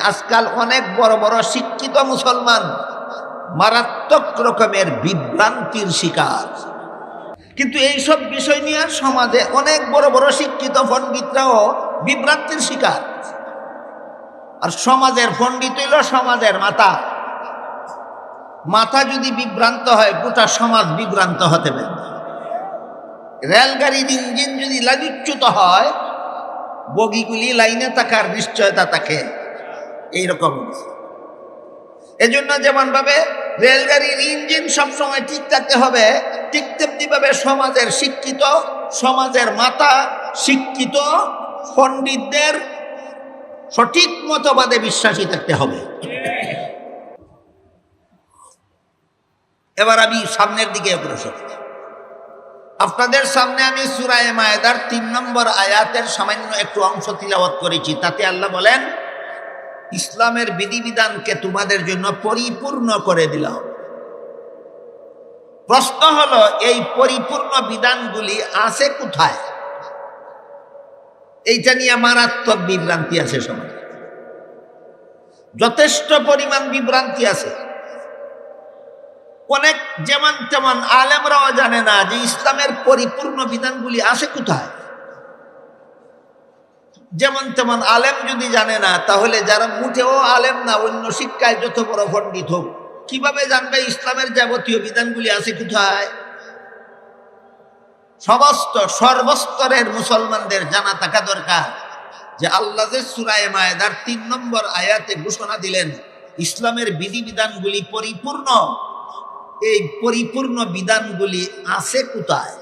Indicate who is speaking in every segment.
Speaker 1: আজকাল অনেক বড় বড় শিক্ষিত মুসলমান মারাত্মক রকমের বিভ্রান্তির শিকার। কিন্তু এইসব বিষয় নিয়ে সমাজে অনেক বড় বড় শিক্ষিত পণ্ডিতরাও বিভ্রান্তির শিকার। আর সমাজের পণ্ডিত হইল সমাজের মাতা। মাথা যদি বিভ্রান্ত হয়, গোটা সমাজ বিভ্রান্ত হতে পারে। রেলগাড়ির ইঞ্জিন যদি লাইচ্যুত হয়, বগিগুলি লাইনে থাকার নিশ্চয়তা থাকে। এইরকম। এজন্য যেমন ভাবে রেলগাড়ির ইঞ্জিন সবসময় ঠিক থাকতে হবে, ঠিক তেমনি ভাবে সমাজের শিক্ষিত, সমাজের মাতা, শিক্ষিত পণ্ডিতদের সঠিক মতবাদে বিশ্বাসী থাকতে হবে। এবার আমি সামনের দিকে অগ্রসর আপনাদের সামনে আমি সুরায় মায়েদার তিন নম্বর আয়াতের সামান্য একটু অংশ তিলাবত করেছি, তাতে আল্লাহ বলেন ইসলামের বিধিবিধানকে তোমাদের জন্য পরিপূর্ণ করে দিলাম প্রশ্ন হলো, এই পরিপূর্ণ বিধানগুলি আছে কোথায়? এইটা নিয়ে মারাত্মক বিভ্রান্তি আছে সমাজে। যথেষ্ট পরিমাণ বিভ্রান্তি আছে। অনেক যেমন তেমন আলেমরাও জানে না যে ইসলামের পরিপূর্ণ বিধানগুলি আছে কোথায়। যেমন তেমন আলেম যদি জানে না, তাহলে যারা মুঠেও আলেম না, অন্য শিক্ষায় যত বড় পণ্ডিত হোক, কীভাবে জানবে ইসলামের যাবতীয় বিধানগুলি আছে কোথায়? সমস্ত সর্বস্তরের মুসলমানদের জানা থাকা দরকার যে আল্লাহ সুরায় মায়েদার তিন নম্বর আয়াতে ঘোষণা দিলেন, ইসলামের বিধিবিধানগুলি পরিপূর্ণ। এই পরিপূর্ণ বিধানগুলি আছে কোথায়?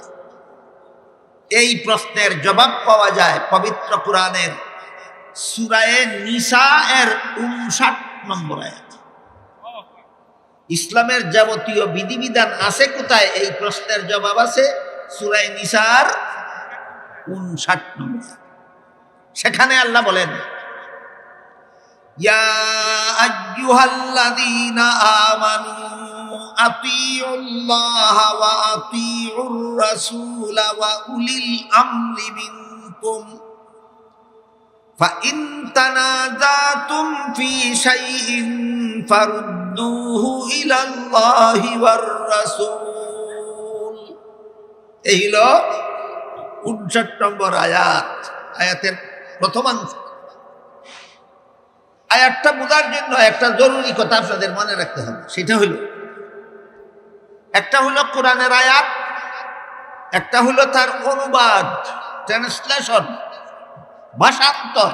Speaker 1: এই প্রশ্নের জবাব পাওয়া যায় পবিত্র কোরআনের সুরায়ে নিসা এর উনষাট নম্বর আয়াত। ইসলামের যাবতীয় বিধিবিধান আছে কোথায়? এই প্রশ্নের জবাব আছে সুরায় নিসার উনষাট নম্বর সেখানে আল্লাহ বলেন, ইয়া আইয়ুহাল্লাযীনা আমানু আতিউল্লাহ ওয়া আতিউর রাসূল ওয়া উলিল আমরি মিনকুম فإن تنازعتم في شيء فردوه إلى الله والرسول এই হলো উনষাট নম্বর আয়াত আয়াতের প্রথমাংশ আয়াতটা বোঝার জন্য একটা জরুরি কথা আপনাদের মনে রাখতে হবে সেটা হলো একটা হলো কোরআনের আয়াত, একটা হলো তার অনুবাদ, ট্রান্সলেশন, ভাষান্তর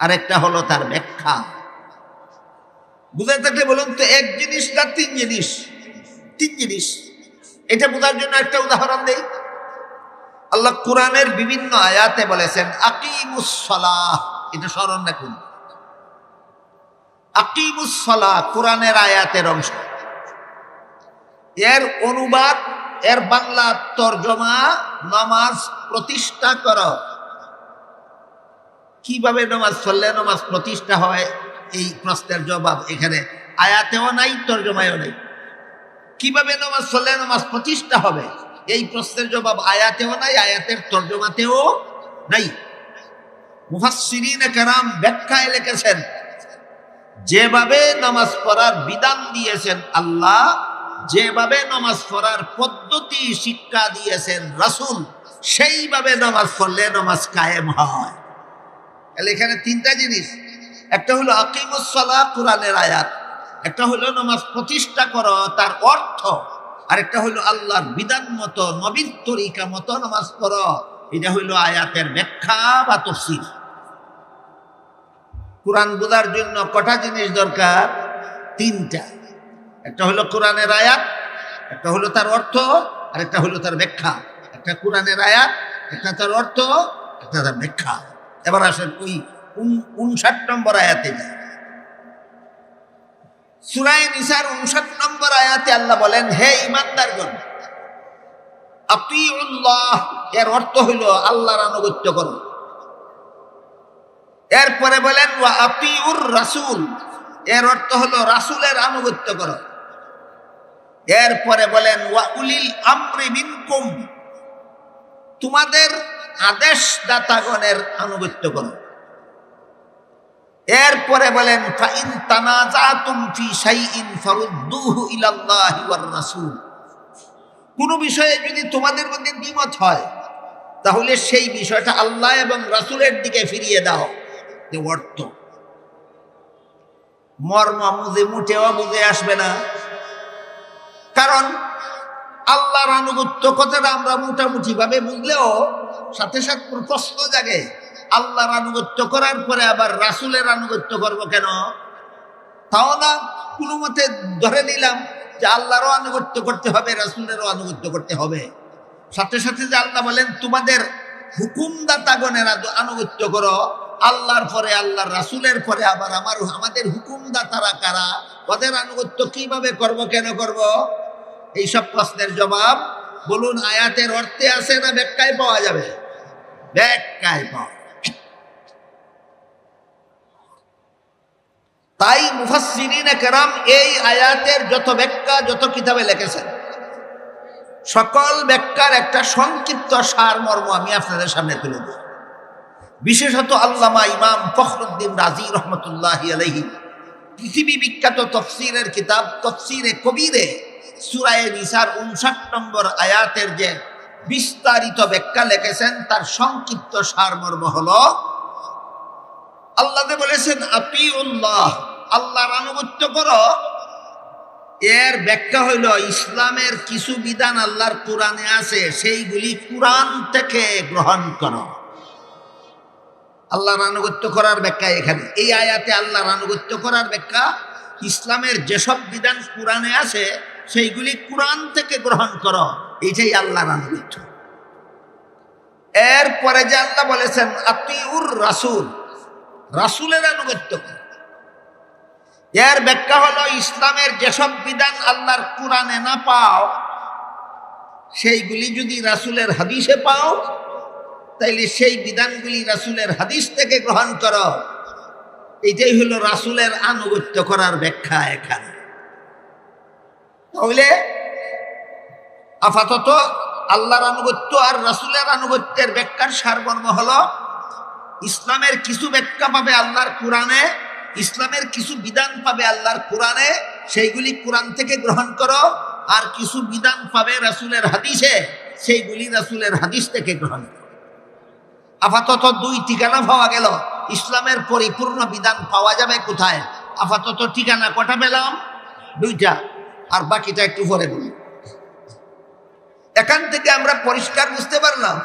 Speaker 1: আর একটা হলো তার ব্যাখ্যা। বুঝে থাকলে বলুন তো, এক জিনিস না তিন জিনিস? তিন জিনিস। এটা বোঝার জন্য একটা উদাহরণ দেই। আল্লাহ কোরআনের বিভিন্ন আয়াতে বলেছেন আকিমুসলাহ এটা স্মরণ রাখুন। আকিমুসলাহ কোরআনের আয়াতের অংশ। এর অনুবাদ, এর বাংলা তর্জমা নামাজ প্রতিষ্ঠা কর কীভাবে নামাজ পড়লে নামাজ প্রতিষ্ঠা হয়? এই প্রশ্নের জবাব এখানে আয়াতেও নাই, তর্জমায়ও নেই। কীভাবে নামাজ পড়লে নামাজ প্রতিষ্ঠা হবে? এই প্রশ্নের জবাব আয়াতেও নাই, আয়াতের তর্জমাতেও নাই। মুফাসসিরিন কারাম ব্যাখ্যায় লিখেছেন, যেভাবে নামাজ পড়ার বিধান দিয়েছেন আল্লাহ যেভাবে নামাজ পড়ার পদ্ধতি শিক্ষা দিয়েছেন রাসূল, সেইভাবে নামাজ পড়লে নামাজ কায়েম হয়। তাহলে এখানে তিনটা জিনিস। একটা হলো আকিমুসলা কোরআনের আয়াত। একটা হলো নামাজ প্রতিষ্ঠা করো, তার অর্থ। আর একটা হইল আল্লাহর বিধান মতো, নবীর তরিকা মতো নামাজ পড়ো। এটা হইল আয়াতের ব্যাখ্যা বা তফসির কোরআন বোঝার জন্য কটা জিনিস দরকার? তিনটা। একটা হলো কোরআনের আয়াত, একটা হলো তার অর্থ, আর একটা হলো তার ব্যাখ্যা। একটা কোরআনের আয়াত, একটা তার অর্থ, একটা তার ব্যাখ্যা। এবার আসেন ওই উনষাট নম্বর আয়াতে যায় সুরায় নিসার উনষাট নম্বর আয়াতে আল্লাহ বলেন, হে ইমানদারগণ আতিউল্লাহ, এর অর্থ হইল আল্লাহর আনুগত্য করো। এরপরে বলেন আতিউর রাসূল এর অর্থ হলো রাসূলের আনুগত্য করো। এরপরে বলেন ওয়া উলিল আমরি মিনকুম। তোমাদের আদেশ দাতাগণের আনুগত্য করো। এরপরে বলেন, ফাইন তানাজাতুম ফি শাইইন ফারুদ্দুহু ইলাল্লাহি ওয়ার রাসূল। কোন বিষয়ে যদি তোমাদের মধ্যে দ্বিমত হয়, তাহলে সেই বিষয়টা আল্লাহ এবং রাসূলের দিকে ফিরিয়ে দাও। যে অর্থ। মর্ম মুজে মুঠেও বুঝে আসবে না। কারণ আল্লাহর আনুগত্য কথাটা আমরা মোটামুটি ভাবে বুঝলেও সাথে সাথে প্রশ্ন জাগে। আল্লাহর আনুগত্য করার পরে আবার রাসুলের আনুগত্য করব কেন? তাও না, কোনো মতে ধরে নিলাম যে আল্লাহরও আনুগত্য করতে হবে, রাসুলেরও আনুগত্য করতে হবে। সাথে সাথে যে আল্লাহ বলেন, তোমাদের হুকুমদাতাগণের আনুগত্য করো। আল্লাহর পরে আল্লাহর রাসুলের পরে আবার আমার, আমাদের হুকুমদাতারা কারা? ওদের আনুগত্য কীভাবে করব, কেন করব? এইসব প্রশ্নের জবাব বলুন, আয়াতের অর্থে আছে না ব্যাখ্যায় পাওয়া যাবে? ব্যাখ্যায় পাওয়া তাই মুফাসসিরিন কেরাম এই আয়াতের যত ব্যাখ্যা, যত কিতাবে লিখেছেন, সকল ব্যাখ্যার একটা সংক্ষিপ্ত সারমর্ম আমি আপনাদের সামনে তুলে দিই বিশেষত আল্লামা ইমাম ফখরুদ্দিন রাজি রহমতুল্লাহ আলহি পৃথিবী বিখ্যাত তফসিরের কিতাব, তফসিরে কবিরে সুরায় নিসার উনষাট নম্বর আয়াতের যে বিস্তারিত ব্যাখ্যা লিখেছেন, তার সংক্ষিপ্ত সারমর্ম হলো, আল্লাহ বলেছেন, আতিউল্লাহ আল্লাহর আনুগত্য করো। এর ব্যাখ্যা হইল, ইসলামের কিছু বিধান আল্লাহর কোরআনে আছে, সেইগুলি কোরআন থেকে গ্রহণ করো। আল্লাহর আনুগত্য করার ব্যাখ্যা এখানে। এই আয়াতে আল্লাহর আনুগত্য করার ব্যাখ্যা, ইসলামের যেসব বিধান কোরআনে আছে সেইগুলি কোরআন থেকে গ্রহণ করো। এইটাই আল্লাহর আনুগত্য। এরপরে যে আল্লাহ বলেছেন, আতিউর রাসুল রাসুলের আনুগত্য এর ব্যাখ্যা হলো, ইসলামের যেসব বিধান আল্লাহর কোরআনে না পাও, সেইগুলি যদি রাসুলের হাদিসে পাও, তাইলে সেই বিধানগুলি রাসুলের হাদিস থেকে গ্রহণ করো। এইটাই হলো রাসুলের আনুগত্য করার ব্যাখ্যা এখানে। তাহলে আপাতত আল্লাহর আনুগত্য আর রাসুলের আনুগত্যের ব্যাখ্যার সারমর্ম হলো, ইসলামের কিছু ব্যাখ্যা পাবে আল্লাহর কোরআনে, ইসলামের কিছু বিধান পাবে আল্লাহর কোরআনে, সেইগুলি কোরআন থেকে গ্রহণ করো, আর কিছু বিধান পাবে রাসুলের হাদিসে, সেইগুলি রাসুলের হাদিস থেকে গ্রহণ করো। আপাতত দুই ঠিকানা পাওয়া গেল, ইসলামের পরিপূর্ণ বিধান পাওয়া যাবে কোথায়? আপাতত ঠিকানা কটা পেলাম? দুইটা। আর বাকিটা একটু পরে বলি। এখান থেকে আমরা পরিষ্কার বুঝতে পারলাম,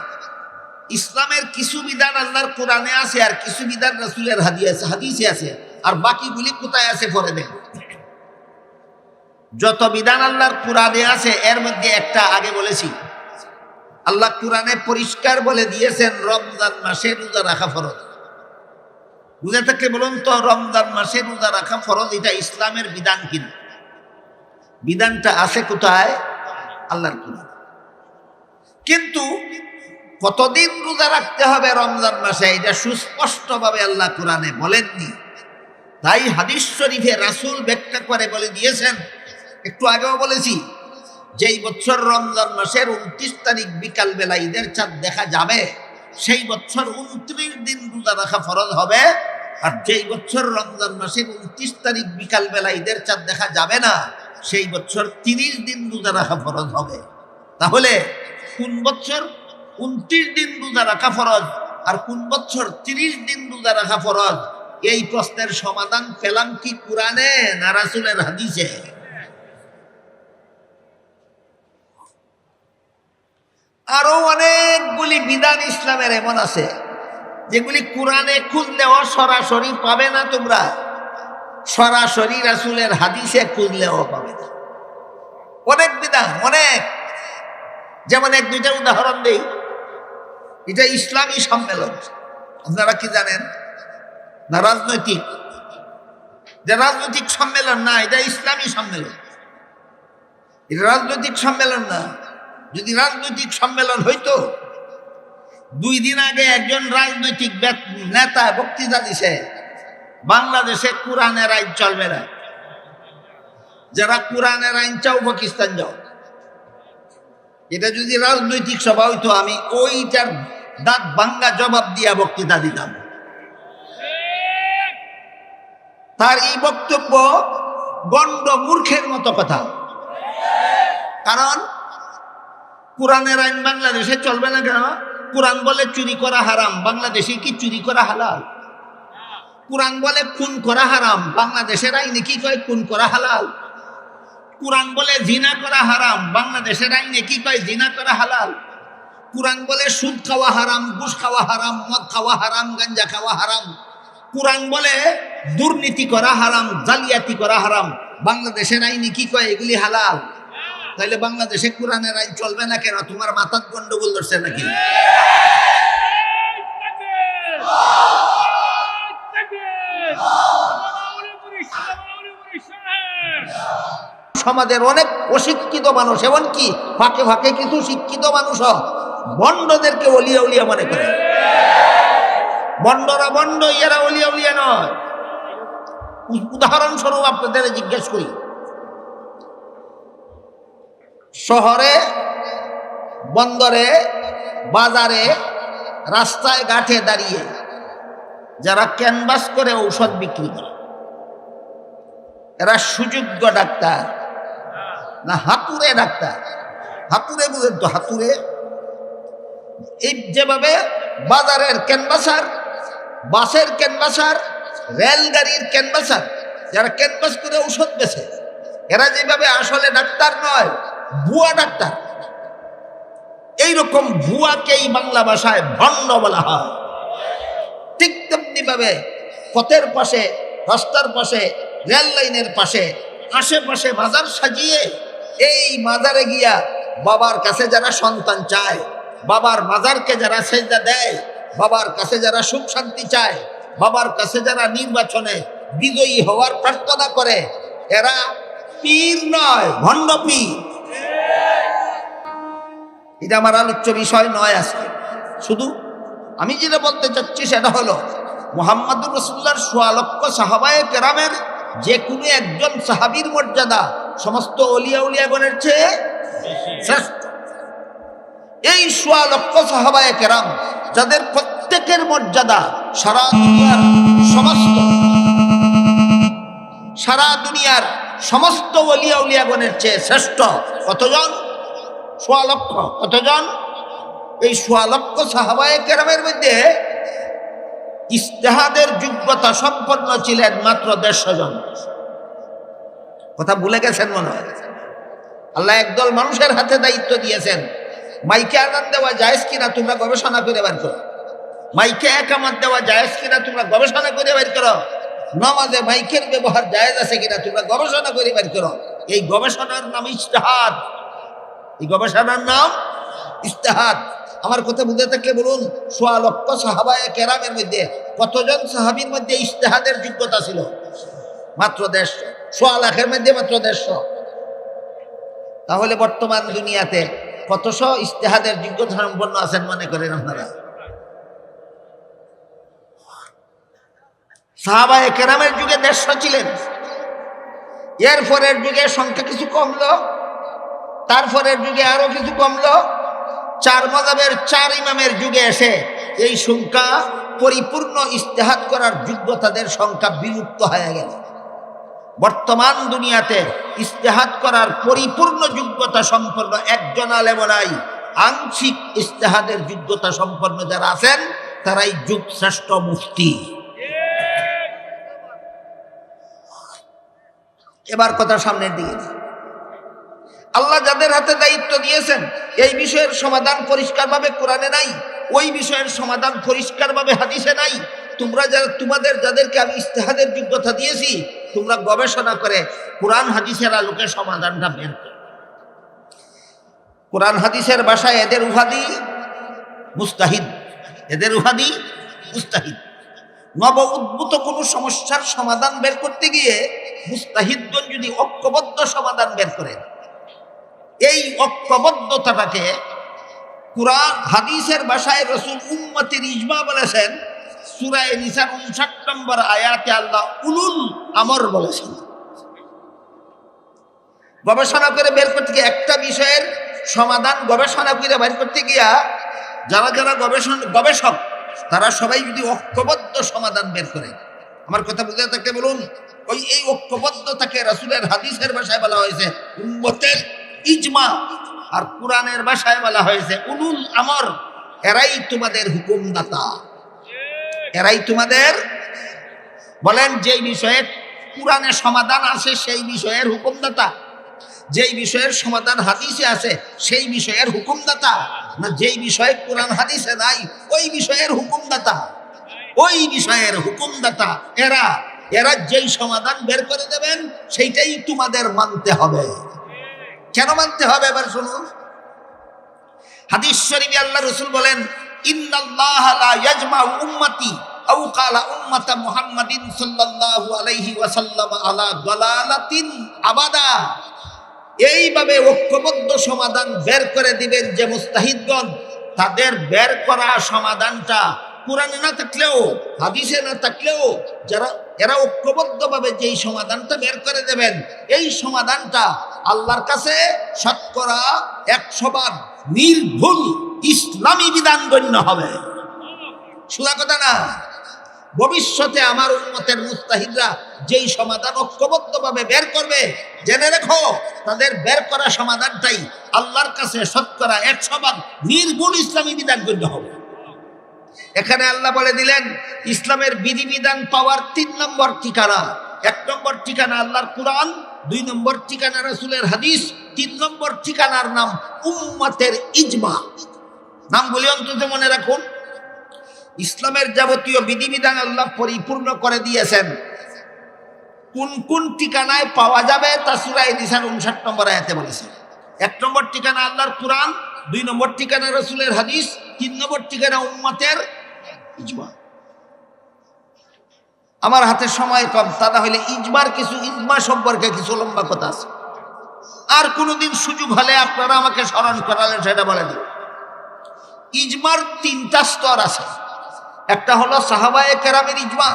Speaker 1: ইসলামের কিছু বিধান আল্লাহর কোরআনে আছে আর কিছু বিধান রাসুলের হাদি আছে হাদিসে আছে, আর বাকিগুলি কোথায় আছে পরে দেখ যত বিধান আল্লাহর কোরআনে আছে, এর মধ্যে একটা আগে বলেছি। আল্লাহ কোরআনে পরিষ্কার বলে দিয়েছেন, রমজান মাসে রোজা রাখা ফরজ। বুঝে থাকলে বলুন তো, রমজান মাসে রোজা রাখা ফরজ, এটা ইসলামের বিধান কিনা? বিধানটা আছে কোথায়? আল্লাহর কোরআন কিন্তু কতদিন রোজা রাখতে হবে রমজান মাসে, এটা সুস্পষ্টভাবে আল্লাহ কোরআনে বলেননি। তাই হাদিস শরীফে রাসুল ব্যাখ্যা করে বলে দিয়েছেন, একটু আগেও বলেছি, যেই বছর রমজান মাসের উনত্রিশ তারিখ বিকাল বেলা ঈদের চাঁদ দেখা যাবে, সেই বছর উনত্রিশ দিন রোজা রাখা ফরজ হবে, আর যেই বছর রমজান মাসের উনত্রিশ তারিখ বিকাল বেলা ঈদের চাঁদ দেখা যাবে না সেই বছর তিরিশ দিন রোজা রাখা ফরজ হবে। তাহলে কোন বছর উনত্রিশ দিন রোজা রাখা ফরজ আর কোন বছর তিরিশ দিন রোজা রাখা ফরজ? এই প্রশ্নের সমাধান পেলাম কি কোরআনে না রাসুলের হাদিসে? আরও অনেকগুলি বিধান ইসলামের এমন আছে, যেগুলি কোরআনে খুঁজলেও সরাসরি পাবে না তোমরা। সরাসরি রাসুলের হাদিসে খুঁজলেও পাবে না। অনেক বিধান, অনেক। যেমন এক দুইটা উদাহরণ দেই। এটা ইসলামী সম্মেলন। আপনারা কি জানেন? না রাজনৈতিক? যে রাজনৈতিক সম্মেলন না, এটা ইসলামী সম্মেলন। এটা রাজনৈতিক সম্মেলন না। যদি রাজনৈতিক সম্মেলন হইতো, দুই দিন আগে একজন রাজনৈতিক নেতা বক্তৃতা দিছে বাংলাদেশে কোরআনের আইন চলবে না। যারা কোরআনের আইন চাও, পাকিস্তান যাও। এটা যদি রাজনৈতিক সভা হইতো, আমি ওইটার দাঁত ভাঙ্গা জবাব দিয়া বক্তৃতা দিতাম। তার এই বক্তব্য গণ্ড মূর্খের মতো কথা। কারণ কোরআনের আইন বাংলাদেশে চলবে না কেন? কোরআন বলে চুরি করা হারাম, বাংলাদেশে কি চুরি করা হালাল? কোরআন বলে খুন করা হারাম। বাংলাদেশের আইনে কি কয় খুন করা হালাল? কোরআন বলে জিনা করা হারাম। বাংলাদেশের আইনে কি কয় জিনা করা হালাল? কোরআন বলে সুদ খাওয়া হারাম, ঘুষ খাওয়া হারাম, মদ খাওয়া হারাম, গাঞ্জা খাওয়া হারাম। কোরআন বলে দুর্নীতি করা হারাম, জালিয়াতি করা হারাম। বাংলাদেশের আইনে কি কয় এগুলি হালাল? তাইলে বাংলাদেশে কোরআনের আইন চলবে না কেন? তোমার মাথার গন্ডগোল ধরছে নাকি? সমাজের অনেক অশিক্ষিত মানুষ, এমনকি ফাঁকে ফাঁকে কিছু শিক্ষিত মানুষ বন্ডদেরকে অলিয়া উলিয়া মনে করে। বন্ডরা বন্ড, ইয়েরা অলিয়া উলিয়া নয়। উদাহরণস্বরূপ আপনাদের জিজ্ঞেস করি। শহরে, বন্দরে, বাজারে, রাস্তায়, ঘাটে দাঁড়িয়ে যারা ক্যানভাস করে ঔষধ বিক্রি করে, এরা সুযোগ্য ডাক্তার। না হাতুরে ডাক্তার? হাতুরে বুঝেন তো হাতুরে এই যেভাবে বাজারের ক্যানভাসার, বাসের ক্যানভাসার, রেলগাড়ির ক্যানভাসার, যারা ক্যানভাস করে ঔষধ বেছে, এরা যেভাবে আসলে ডাক্তার নয়, ভুয়া ডাক্তার। এইরকম ভুয়াকেই বাংলা ভাষায় ভণ্ড বলা হয়। ঠিক তেমনি ভাবে পথের পাশে, রাস্তার পাশে, রেল লাইনের পাশে, আশেপাশে বাজার সাজিয়ে এই মাজারে গিয়া বাবার কাছে যারা সন্তান চায়, বাবার মাজারকে যারা সেজদা দেয়, বাবার কাছে যারা সুখ শান্তি চায়, বাবার কাছে যারা নির্বাচনে বিজয়ী হওয়ার প্রার্থনা করে, এরা পীর নয়, ভণ্ড পীর। এটা আমার আলোচ্য বিষয় নয় আজকে। শুধু আমি যেটা বলতে চাচ্ছি সেটা হলো, মোহাম্মদুর রসুল্লার সোয়া লক্ষ সাহাবায়ে কেরামের যে কোনো একজন সাহাবীর মর্যাদা সমস্ত অলিয়া উলিয়াগণের চেয়ে শ্রেষ্ঠ। এই সোয়া লক্ষ সাহাবায়ে কেরাম, যাদের প্রত্যেকের মর্যাদা সারা দুনিয়ার সমস্ত, সারা দুনিয়ার সমস্ত অলিয়া উলিয়াগণের চেয়ে শ্রেষ্ঠ কতজন? সোয়া লক্ষ কতজন? এই সোয়া লক্ষ সাহাবায়ে কেরামের মধ্যে ইস্তেহাদের যোগ্যতা সম্পন্ন ছিলেন মাত্র দেড়শো জন। কথা ভুলে গেছেন মনে হয়। আল্লাহ একদল মানুষের হাতে দায়িত্ব দিয়েছেন। মাইকে আদান দেওয়া জায়েজ কিনা তোমরা গবেষণা করে বের করো। মাইকে একামত দেওয়া জায়েজ কিনা তোমরা গবেষণা করে বের করো। নামাজে মাইকের ব্যবহার জায়েজ আছে কিনা তোমরা গবেষণা করে বের করো। এই গবেষণার নাম ইস্তেহাদ এই গবেষণার নাম ইস্তেহাদ আমার কথা বুঝে থাকলে বলুন, সোয়া লক্ষ সাহাবায় কেরামের মধ্যে কতজন সাহাবির মধ্যে ইস্তেহাদের যোগ্যতা ছিল? মাত্র দেড়শো। সোয়া লাখের মধ্যে মাত্র দেড়শো। তাহলে বর্তমান দুনিয়াতে কতশো ইস্তেহাদের যোগ্যতা সম্পন্ন আছেন মনে করেন আপনারা? সাহাবায় কেরামের যুগে দেড়শো ছিলেন। এর পরের যুগে সংখ্যা কিছু কমলো, তারপরের যুগে আরও কিছু কমলো, চার মজাবের চার ইমামের যুগে এসে এই সংখ্যা পরিপূর্ণ ইস্তেহাত করার যোগ্যতাদের সংখ্যা বিলুপ্ত হয়ে গেল। বর্তমান দুনিয়াতে ইস্তেহাত করার পরিপূর্ণ যোগ্যতা সম্পন্ন একজন আলেম নাই। আংশিক ইস্তেহাদের যোগ্যতা সম্পন্ন যারা আছেন, তারাই যুগ শ্রেষ্ঠ মুফতি। এবার কথা সামনের দিকে আল্লাহ যাদের হাতে দায়িত্ব দিয়েছেন, এই বিষয়ের সমাধান পরিষ্কারভাবে কোরআনে নাই, ওই বিষয়ের সমাধান পরিষ্কারভাবে হাদিসে নাই। তোমরা যারা তোমাদের যাদেরকে আমি ইস্তেহাদের যোগ্যতা দিয়েছি, তোমরা গবেষণা করে কোরআন হাদিসের আলোকে সমাধানটা বের করো। কোরআন হাদিসের ভাষায় এদের উহাদি মুস্তাহিদ, এদের উহাদি মুস্তাহিদ। নব উদ্ভূত কোনো সমস্যার সমাধান বের করতে গিয়ে মুস্তাহিদগণ যদি ঐক্যবদ্ধ সমাধান বের করেন এই ঐক্যবদ্ধতাটাকে কুরআন হাদিসের ভাষায় রসুল উম্মতির ইজমা বলেছেন সুরায় নিসার উনষাট নম্বর আল্লাহ উলুল আমর বলেছেন। গবেষণা করে বের করতে গিয়ে একটা বিষয়ের সমাধান গবেষণা করে বের করতে গিয়া যারা যারা গবেষণ, গবেষক, তারা সবাই যদি ঐক্যবদ্ধ সমাধান বের করে। আমার কথা বুঝে থাকতে বলুন, ওই, এই ঐক্যবদ্ধতাকে রাসূলের হাদিসের ভাষায় বলা হয়েছে উম্মতের ইজমা। আর কোরআনের ভাষায় বলা হয়েছে উলুল আমর, এরাই তোমাদের হুকুমদাতা। এরাই তোমাদের বলেন যেই বিষয়ে কোরআনে সমাধান আছে, সেই বিষয়ের হুকুমদাতা। যেই বিষয়ের সমাধান হাদিসে আছে, সেই বিষয়ের হুকুমদাতা। না, যেই বিষয়ে কোরআন হাদিসে নাই, ওই বিষয়ের হুকুমদাতা। ওই বিষয়ের হুকুমদাতা এরা। এরা যেই সমাধান বের করে দেবেন, সেইটাই তোমাদের মানতে হবে। কেন মানতে হবে? এবার শুনুন। হাদিস শরীফে আল্লাহ রসুল বলেন সাল্লাল্লাহু আলাইহি আলা আবাদা। এইভাবে ঐক্যবদ্ধ সমাধান বের করে দিবেন যে মুস্তাহিদগণ, তাদের বের করা সমাধানটা কোরআনে না থাকলেও, হাদিসে না থাকলেও যারা, এরা ঐক্যবদ্ধভাবে যেই সমাধানটা বের করে দেবেন, এই সমাধানটা আল্লাহর কাছে শতকরা একশো ভাগ নির্ভুল। ইসলামী বিধান গণ্য হবে। সুদা কথা না? ভবিষ্যতে আমার উন্মতের মুস্তাহিদরা যেই সমাধান ঐক্যবদ্ধভাবে বের করবে, জেনে রেখো, তাদের বের করা সমাধানটাই আল্লাহর কাছে শতকরা একশো ভাগ নির্গুণ ইসলামী বিধান গণ্য হবে। এখানে আল্লাহ বলে দিলেন, ইসলামের বিধিবিধান পাওয়ার তিন নম্বর ঠিকানা। এক নম্বর ঠিকানা আল্লাহর কোরআন, দুই নম্বর ঠিকানা রাসূলের হাদিস, তিন নম্বর ঠিকানার নাম উম্মতের ইজমা। নামগুলি অন্তত মনে রাখুন। ইসলামের যাবতীয় বিধিবিধান আল্লাহ পরিপূর্ণ করে দিয়েছেন। কোন কোন ঠিকানায় পাওয়া যাবে তা সুরাই নিসার উনষাট নম্বর আয়াতে বলেছে। এক নম্বর ঠিকানা আল্লাহর কোরআন, দুই নম্বর ঠিকানা রসুলের হাদিস, তিন নম্বর ঠিকানা উম্মতের ইজমা। আমার হাতে সময় কম, তা হলে ইজমার কিছু, ইজমা সম্পর্কে কিছু লম্বা কথা আছে। আর কোনোদিন সুযোগ হলে আপনারা আমাকে স্মরণ করালেন সেটা বলে দিন। ইজমার তিনটা স্তর আছে। একটা হলো সাহাবায়ে কেরামের ইজমা,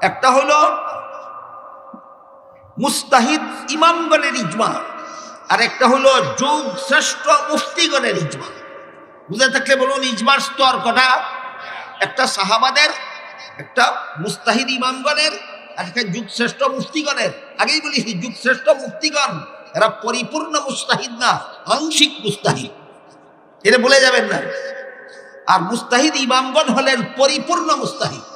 Speaker 1: একটা হলো মুস্তাহিদ ইমামগণের ইজমা, আর একটা হলো যুগ শ্রেষ্ঠ মুফতিগণের ইজমা। বুঝে থাকলে বলুন ইজমার স্তর কটা? একটা সাহাবাদের, একটা মুস্তাহিদ ইমামগণের, আর একটা যুগ শ্রেষ্ঠ মুফতিগণের। আগেই বলেছি যুগ শ্রেষ্ঠ মুফতিগণ, এরা পরিপূর্ণ মুস্তাহিদ না, আংশিক মুস্তাহিদ। এটা বলে যাবেন না। আর মুস্তাহিদ ইমামগণ হলেন পরিপূর্ণ মুস্তাহিদ।